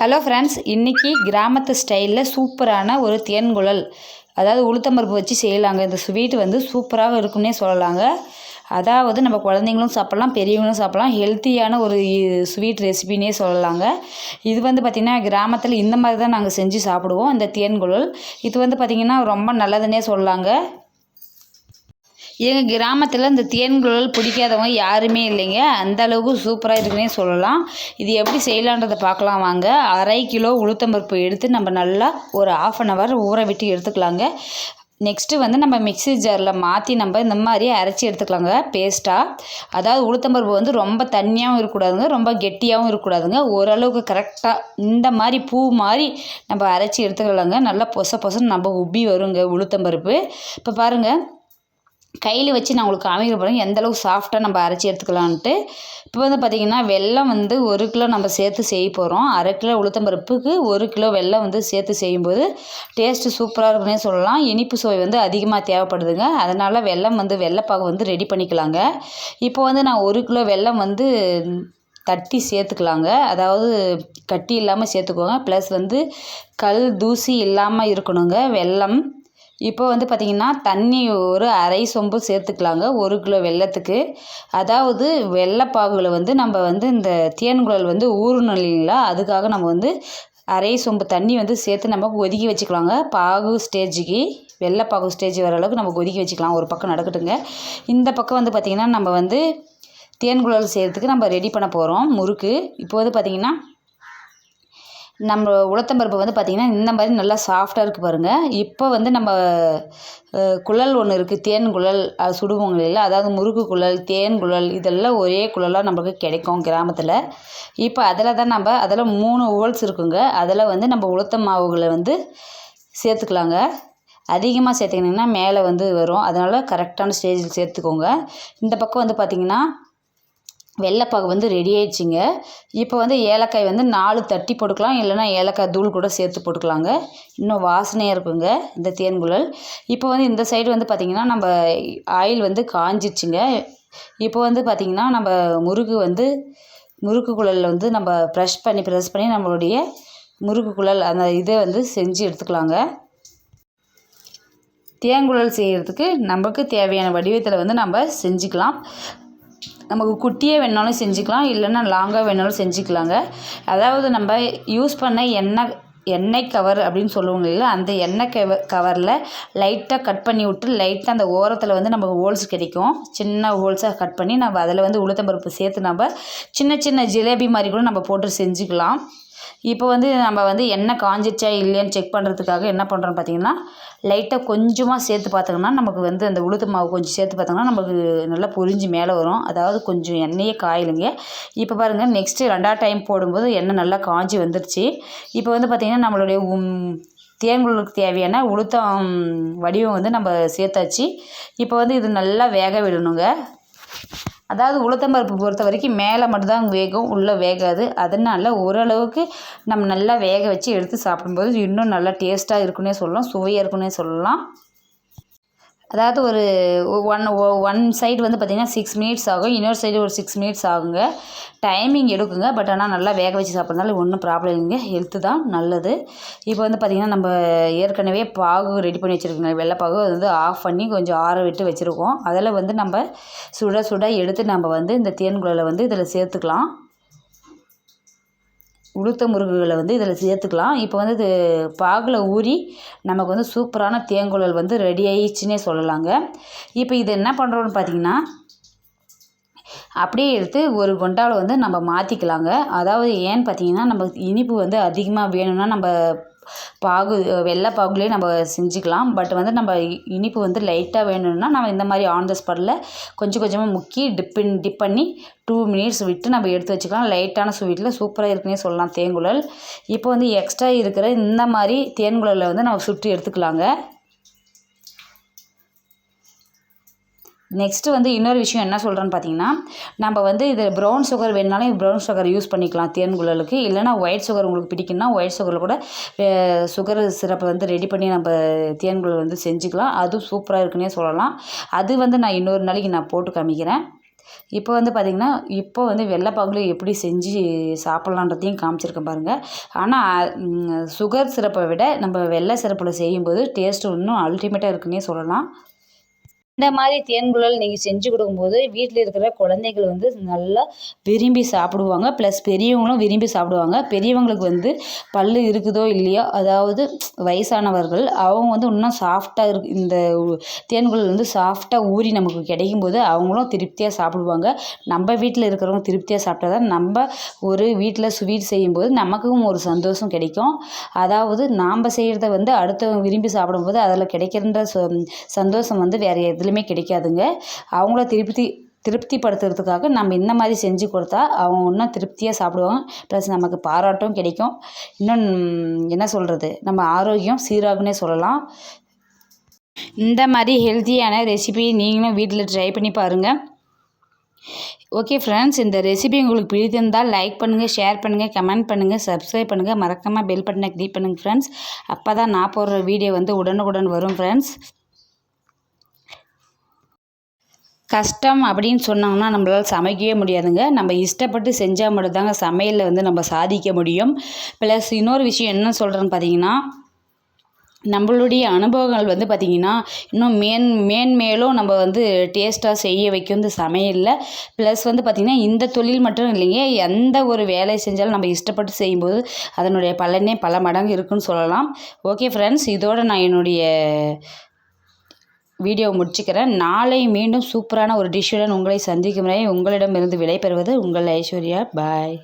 Hello friends இன்றைக்கி கிராமத்து ஸ்டைலில் சூப்பரான ஒரு தேன்குழல். அதாவது உளுத்தம்பருப்பு வச்சு செய்யலாங்க. இந்த ஸ்வீட் வந்து சூப்பராக இருக்கும்னே சொல்லலாங்க. அதாவது நம்ம குழந்தைங்களும் சாப்பிட்லாம் பெரியவங்களும் சாப்பிட்லாம். ஹெல்த்தியான ஒரு ஸ்வீட் ரெசிபின்னே சொல்லலாங்க. இது வந்து பார்த்திங்கன்னா கிராமத்தில் இந்த மாதிரி தான் நாங்கள் செஞ்சு சாப்பிடுவோம் இந்த தேன்குழல். இது வந்து பார்த்திங்கன்னா ரொம்ப நல்லதுன்னே சொல்லலாங்க. எங்கள் கிராமத்தில் இந்த தேன்குழல் பிடிக்காதவங்க யாருமே இல்லைங்க. அந்த அளவுக்கு சூப்பராக இருக்குன்னே சொல்லலாம். இது எப்படி செய்யலான்றதை பார்க்கலாம் வாங்க. அரை கிலோ உளுத்தம்பருப்பு எடுத்து நம்ம நல்லா ஒரு ஆஃப் அன் ஹவர் ஊற விட்டு எடுத்துக்கலாங்க. நெக்ஸ்ட்டு வந்து நம்ம மிக்ஸி ஜாரில் மாற்றி நம்ம இந்த மாதிரி அரைச்சி எடுத்துக்கலாங்க. பேஸ்ட்டாக அதாவது உளுத்தம்பருப்பு வந்து ரொம்ப தண்ணியாகவும் இருக்கக்கூடாதுங்க. ரொம்ப கெட்டியாகவும் இருக்கக்கூடாதுங்க. ஓரளவுக்கு கரெக்டாக இந்த மாதிரி பூ மாதிரி நம்ம அரைச்சி எடுத்துக்கலாங்க. நல்லா பொச பொசன்னு நம்ம உப்பி வருங்க உளுத்தம்பருப்பு. இப்போ பாருங்கள் கையில் வச்சு நான் உங்களுக்கு காமிக்க போகிறேன் எந்தளவுக்கு சாஃப்டாக நம்ம அரைச்சி எடுத்துக்கலான்ட்டு இப்போ வந்து பார்த்திங்கன்னா வெல்லம் வந்து ஒரு கிலோ நம்ம சேர்த்து செய்ய போகிறோம் அரை கிலோ உளுத்தம்பருப்புக்கு ஒரு கிலோ வெல்லம் வந்து சேர்த்து செய்யும்போது டேஸ்ட்டு சூப்பராக இருக்குன்னே சொல்லலாம். இனிப்பு சுவை வந்து அதிகமாக தேவைப்படுதுங்க. அதனால் வெல்லம் வந்து வெள்ளைப்பாக வந்து ரெடி பண்ணிக்கலாங்க. இப்போ வந்து நான் ஒரு கிலோ வெல்லம் வந்து தட்டி சேர்த்துக்கலாங்க. அதாவது கட்டி இல்லாமல் சேர்த்துக்கோங்க. ப்ளஸ் வந்து கல் தூசி இல்லாமல் இருக்கணுங்க. வெல்லம் இப்போ வந்து பார்த்திங்கன்னா தண்ணி ஒரு அரை சொம்பு சேர்த்துக்கலாங்க ஒரு கிலோ வெள்ளத்துக்கு. அதாவது வெள்ளைப்பாகுல வந்து நம்ம வந்து இந்த தேன்குழல் வந்து ஊறணும் இல்லைங்களா? அதுக்காக நம்ம வந்து அரை சொம்பு தண்ணி வந்து சேர்த்து நம்ம ஒதுக்கி வச்சுக்கலாங்க. பாகு ஸ்டேஜுக்கு வெள்ளைப்பாகு ஸ்டேஜ் வர அளவுக்கு நம்ம ஒதுக்கி வச்சுக்கலாம். ஒரு பக்கம் நடக்கட்டுங்க. இந்த பக்கம் வந்து பார்த்திங்கன்னா நம்ம வந்து தேன்குழல் செய்கிறதுக்கு நம்ம ரெடி பண்ண போகிறோம் முறுக்கு. இப்போ வந்து பார்த்திங்கன்னா நம்ம உளுத்தம்பருப்பு வந்து பார்த்திங்கன்னா இந்த மாதிரி நல்லா சாஃப்டாக இருக்குது பாருங்கள் இப்போ வந்து நம்ம குழல் ஒன்று இருக்குது தேன் குழல் அது சுடுவோங்க இல்லையா அதாவது முறுக்கு குழல் தேன் குழல் இதெல்லாம் ஒரே குழலாக நம்மளுக்கு கிடைக்கும் கிராமத்தில். இப்போ அதில் தான் நம்ம அதில் மூணு ஓல்ஸ் இருக்குங்க. அதில் வந்து நம்ம உளுத்த மாவுகளை வந்து சேர்த்துக்கலாங்க. அதிகமாக சேர்த்துக்கிட்டிங்கன்னா மேலே வந்து வரும். அதனால் கரெக்டான ஸ்டேஜில் சேர்த்துக்கோங்க. இந்த பக்கம் வந்து பார்த்திங்கன்னா வெள்ளைப்பாகு வந்து ரெடி ஆயிடுச்சுங்க. இப்போ வந்து ஏலக்காய் வந்து நாலு தட்டி போட்டுக்கலாம். இல்லைனா ஏலக்காய் தூள் கூட சேர்த்து போட்டுக்கலாங்க. இன்னும் வாசனையாக இருக்குங்க இந்த தேன்குழல் இப்போ வந்து இந்த சைடு வந்து பார்த்திங்கன்னா நம்ம ஆயில் வந்து காஞ்சிச்சுங்க இப்போ வந்து பார்த்திங்கன்னா நம்ம முறுக்கு வந்து முறுக்கு குழலில் வந்து நம்ம ப்ரெஷ் பண்ணி ப்ரெஸ் பண்ணி நம்மளுடைய முறுக்கு குழல் அந்த இதை வந்து செஞ்சு எடுத்துக்கலாங்க. தேங்குழல் செய்கிறதுக்கு நமக்கு தேவையான வடிவத்தில் வந்து நம்ம செஞ்சுக்கலாம். நமக்கு குட்டியே வேணாலும் செஞ்சுக்கலாம் இல்லைன்னா லாங்காக வேணாலும் செஞ்சுக்கலாங்க. அதாவது நம்ம யூஸ் பண்ண எண்ணெய் எண்ணெய் கவர் அப்படின்னு சொல்லுவாங்க இல்லை அந்த எண்ணெய் கவர் கவரில் லைட்டாக கட் பண்ணி விட்டு லைட்டாக அந்த ஓரத்தில் வந்து நமக்கு ஹோல்ஸ் கிடைக்கும். சின்ன ஹோல்ஸாக கட் பண்ணி நம்ம அதில் வந்து உளுத்தம்பருப்பு சேர்த்து நம்ம சின்ன சின்ன ஜிலேபி மாதிரி கூட நம்ம போட்டு செஞ்சுக்கலாம். இப்போ வந்து நம்ம வந்து எண்ணெய் காஞ்சிச்சா இல்லையான்னு செக் பண்ணுறதுக்காக என்ன பண்ணுறோம் பார்த்திங்கன்னா லைட்டாக கொஞ்சமாக சேர்த்து பார்த்தோங்கன்னா நமக்கு வந்து அந்த உளுத்து மாவு கொஞ்சம் சேர்த்து பார்த்தோம்னா நமக்கு நல்லா பொரிஞ்சு மேலே வரும். அதாவது கொஞ்சம் எண்ணெயே காயிலுங்க. இப்போ பாருங்கள் நெக்ஸ்ட்டு ரெண்டாவது டைம் போடும்போது எண்ணெய் நல்லா காஞ்சி வந்துருச்சு. இப்போ வந்து பார்த்திங்கன்னா நம்மளுடைய தேங்குளுக்கு தேவையான உளுத்தம் வடிவம் வந்து நம்ம சேர்த்தாச்சு. இப்போ வந்து இது நல்லா வேக விடணுங்க. அதாவது உளுத்தம்பருப்பு பொறுத்த வரைக்கும் மேலே மட்டும்தான் வேகும் உள்ளே வேகாது. அதனால் ஓரளவுக்கு நம்ம நல்லா வேக வச்சு எடுத்து சாப்பிடும்போது இன்னும் நல்லா டேஸ்ட்டாக இருக்குன்னே சொல்லலாம் சுவையாக இருக்குன்னே சொல்லலாம். அதாவது ஒரு ஒன் ஒன் சைடு வந்து பார்த்திங்கன்னா சிக்ஸ் மினிட்ஸ் ஆகும். இன்னொரு சைடு ஒரு சிக்ஸ் மினிட்ஸ் ஆகுங்க. டைமிங் எடுக்குங்க. பட் ஆனால் நல்லா வேக வச்சு சாப்பிட்றதுனால ஒன்றும் ப்ராப்ளம் இல்லைங்க. ஹெல்த்து தான் நல்லது. இப்போ வந்து பார்த்திங்கன்னா நம்ம ஏற்கனவே பாகு ரெடி பண்ணி வச்சுருக்கோங்க. வெள்ளைப்பாகு அது வந்து ஆஃப் பண்ணி கொஞ்சம் ஆற விட்டு வச்சுருக்கோம். அதில் வந்து நம்ம சுட சுட எடுத்து நம்ம வந்து இந்த தேன்குழலை வந்து இதில் சேர்த்துக்கலாம். உளுத்த முருகுகளை வந்து இதில் சேர்த்துக்கலாம். இப்போ வந்து இது பாகில் ஊறி நமக்கு வந்து சூப்பரான தேங்குழல் வந்து ரெடி ஆயிடுச்சுன்னே சொல்லலாங்க. இப்போ இது என்ன பண்ணுறோன்னு பார்த்தீங்கன்னா அப்படியே எடுத்து ஒரு குண்டாவில் வந்து நம்ம மாற்றிக்கலாங்க அதாவது ஏன்னு பார்த்தீங்கன்னா நம்ம இனிப்பு வந்து அதிகமாக வேணும்னா நம்ம பாகு வெள்ளை பாகுலேயே நம்ம செஞ்சுக்கலாம். பட் வந்து நம்ம இனிப்பு வந்து லைட்டாக வேணும்னா நம்ம இந்த மாதிரி ஆன் த ஸ்பாட்டில் கொஞ்சம் கொஞ்சமாக முக்கி டிப்பின் டிப் பண்ணி டூ மினிட்ஸ் விட்டு நம்ம எடுத்து வச்சுக்கலாம். லைட்டான ஸ்வீட்டில் சூப்பராக இருக்குன்னே சொல்லலாம். தேங்குழல் இப்போ வந்து எக்ஸ்ட்ரா இருக்கிற இந்த மாதிரி தேன்குழலில் வந்து நம்ம சுட்டு எடுத்துக்கலாங்க. நெக்ஸ்ட்டு வந்து இன்னொரு விஷயம் என்ன சொல்கிறேன்னு பார்த்தீங்கன்னா நம்ம வந்து இது ப்ரௌன் சுகர் வேணுனாலும் ப்ரௌன் சுகர் யூஸ் பண்ணிக்கலாம் தேன்குழலுக்கு இல்லைனா ஒயிட் சுகர் உங்களுக்கு பிடிக்குன்னா ஒயிட் சுகரில் கூட சுகர் சிரப்பை வந்து ரெடி பண்ணி நம்ம தேன்குழல் வந்து செஞ்சுக்கலாம். அதுவும் சூப்பராக இருக்குன்னே சொல்லலாம். அது வந்து நான் இன்னொரு நாளைக்கு நான் போட்டு காமிக்கிறேன். இப்போ வந்து பார்த்திங்கன்னா இப்போ வந்து வெள்ளைப்பாகுல எப்படி செஞ்சு சாப்பிட்லான்றதையும் காமிச்சிருக்கேன் பாருங்கள் ஆனால் சுகர் சிரப்பை விட நம்ம வெள்ளை சிரப்பில் செய்யும்போது டேஸ்ட்டு இன்னும் அல்டிமேட்டாக இருக்குன்னே சொல்லலாம். இந்த மாதிரி தேன்குழல் நீங்கள் செஞ்சு கொடுக்கும்போது வீட்டில் இருக்கிற குழந்தைகள் வந்து நல்லா விரும்பி சாப்பிடுவாங்க. ப்ளஸ் பெரியவங்களும் விரும்பி சாப்பிடுவாங்க. பெரியவங்களுக்கு வந்து பல் இருக்குதோ இல்லையோ அதாவது வயசானவர்கள் அவங்க வந்து இன்னும் சாஃப்டாக இருக்கு. இந்த தேன்குழல் வந்து சாஃப்டாக ஊறி நமக்கு கிடைக்கும்போது அவங்களும் திருப்தியாக சாப்பிடுவாங்க. நம்ம வீட்டில் இருக்கிறவங்க திருப்தியாக சாப்பிட்டா தான் நம்ம ஒரு வீட்டில் ஸ்வீட் செய்யும்போது நமக்கும் ஒரு சந்தோஷம் கிடைக்கும். அதாவது நாம் செய்கிறத வந்து அடுத்தவங்க விரும்பி சாப்பிடும்போது அதில் கிடைக்கின்ற சந்தோஷம் வந்து வேறு எதில் எதுலேயுமே கிடைக்காதுங்க. அவங்கள திருப்தி திருப்திப்படுத்துறதுக்காக நம்ம இந்த மாதிரி செஞ்சு கொடுத்தா அவங்க இன்னும் திருப்தியாக சாப்பிடுவாங்க. ப்ளஸ் நமக்கு பாராட்டும் கிடைக்கும். இன்னும் என்ன சொல்கிறது நம்ம ஆரோக்கியம் சீராகுன்னே சொல்லலாம். இந்த மாதிரி ஹெல்த்தியான ரெசிபி நீங்களும் வீட்டில் ட்ரை பண்ணி பாருங்கள் ஓகே ஃப்ரெண்ட்ஸ் இந்த ரெசிபி உங்களுக்கு பிடித்திருந்தால் லைக் பண்ணுங்கள் ஷேர் பண்ணுங்கள் கமெண்ட் பண்ணுங்கள் சப்ஸ்கிரைப் பண்ணுங்கள் மறக்காமல் பெல் பட்டனை கிளிக் பண்ணுங்கள் ஃப்ரெண்ட்ஸ் அப்போ தான் நான் போடுற வீடியோ வந்து உடனுக்குடன் வரும் ஃப்ரெண்ட்ஸ் கஷ்டம் அப்படின்னு சொன்னாங்கன்னா நம்மளால் சமைக்கவே முடியாதுங்க. நம்ம இஷ்டப்பட்டு செஞ்சால் மட்டும்தாங்க சமையலில் வந்து நம்ம சாதிக்க முடியும். ப்ளஸ் இன்னொரு விஷயம் என்ன சொல்கிறேன்னு பார்த்தீங்கன்னா நம்மளுடைய அனுபவங்கள் வந்து பார்த்திங்கன்னா இன்னும் மேன் மேன்மேலும் நம்ம வந்து டேஸ்ட்டாக செய்ய வைக்கும் இந்த சமையலில். ப்ளஸ் வந்து பார்த்திங்கன்னா இந்த தொழில் மட்டும் இல்லைங்க. எந்த ஒரு வேலை செஞ்சாலும் நம்ம இஷ்டப்பட்டு செய்யும்போது அதனுடைய பலனே பல மடங்கு இருக்குன்னு சொல்லலாம். ஓகே ஃப்ரெண்ட்ஸ் இதோடு நான் என்னுடைய வீடியோ முடிச்சுக்கிறேன். நாளை மீண்டும் சூப்பரான ஒரு டிஷ்ஷுடன் உங்களை சந்திக்கும் வரை உங்களிடமிருந்து விடைபெறுவது உங்கள் ஐஸ்வர்யா. பாய்